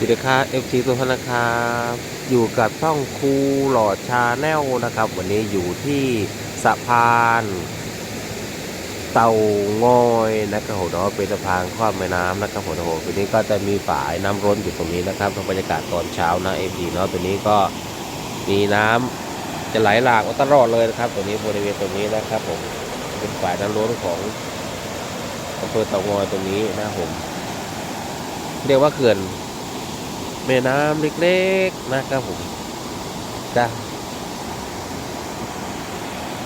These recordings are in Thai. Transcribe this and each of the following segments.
สวัสดีครับเอฟซีตัวพนครับอยู่กับช่องครูหล่อชาแนลนะครับ วันนี้อยู่ที่สะพาน เต่างอยนะครับโหเนาะเป็นสะพานข้ามแม่น้ำนะครับผมโหโหตัวนี้ก็จะมีฝายน้ำร้นอยู่ตรงนี้นะครับบรรยากาศตอนเช้านะเอฟซีเนาะตัวนี้ก็มีน้ำจะไหลหลากตลอดเลยนะครับตัวนี้บริเวณตรงนี้นะครับผมเป็นฝายน้ำร้นของอำเภอเต่างอยตรงนี้นะผมเรียกว่าเขื่อน แม่น้ำเล็กๆนะครับผมจ้า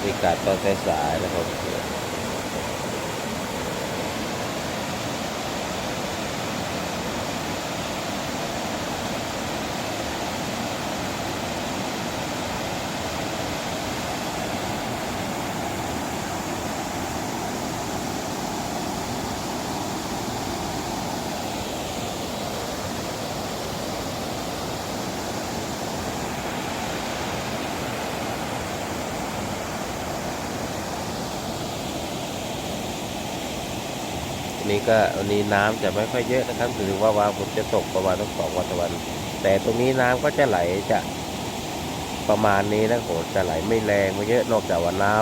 บรรยากาศตอนสายๆนะครับ นนี้ก็วันนี้น้ำจะไม่ค่อยเยอะนะครับถือว่าว่าฝนจะตกประมาณตั้งสองวันต่อวัน แต่ตรงนี้น้ำก็จะไหลจะประมาณนี้นะโหจะไหลไม่แรงไม่เยอะนอกจากว่าน้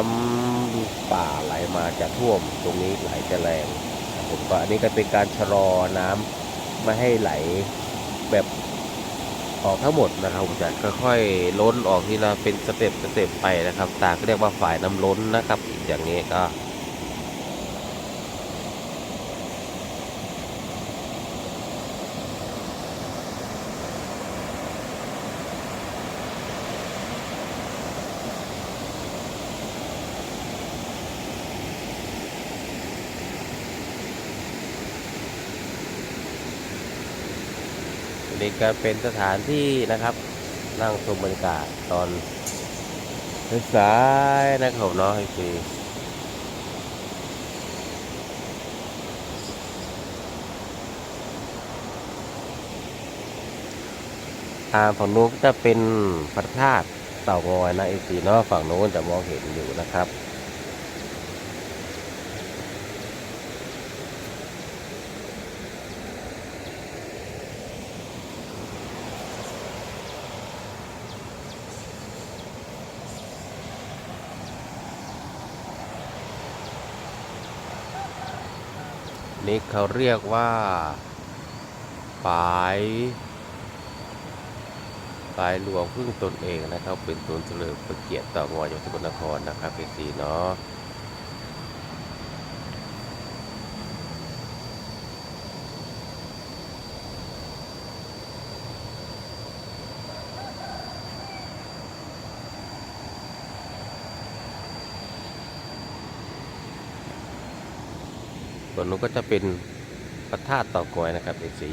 ำป่าไหลมาจะท่วม ตรงนี้ไหลจะแรงผมก็อันนี้ก็เป็นการชะลอน้ำไม่ให้ไหลแบบออกทั้งหมดนะครับผมจะค่อยๆล้นออกทีละเป็นสเต็ปสเต็ปไปนะครับตาก็เรียกว่าฝ่ายน้ำล้นนะครับอย่างนี้ก็ นี่ก็เป็นสถานที่นะครับ นั่งชมบรรยากาศตอนสายนะครับเนาะให้ฟรีทางฝั่งนู้นก็จะเป็นพระธาตุเต่างอยนะเอซีเนาะฝั่งโน้นจะมองเห็นอยู่นะครับ นี้เขาเรียกว่าฝายฝายหลวงพึ่งตนเองนะครับ เป็นตนเฉลิมพระเกียรติต่อวอยจังหวัดสกลนครนะครับเป็นสีเนาะ ส่วนนู้นก็จะเป็นพระธาตุเต่างอยนะครับเป็นสี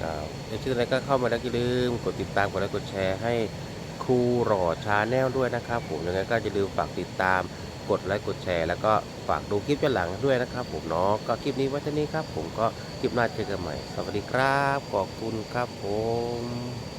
ครับเดี๋ยวชื่ออะไรก็เข้ามาแล้วอย่าลืมกดติดตามกดไลค์กดแชร์ให้ ครูหล่อชาแนลด้วยนะครับผมยังไงก็จะลืมฝากติดตาม กดไลค์กดแชร์ แล้วก็ฝากดูคลิปย้อนหลังด้วยนะครับ ผมเนาะก็คลิปนี้ไว้เท่านี้ครับ ผมก็คลิปหน้าเจอกันใหม่ สวัสดีครับขอบคุณครับผม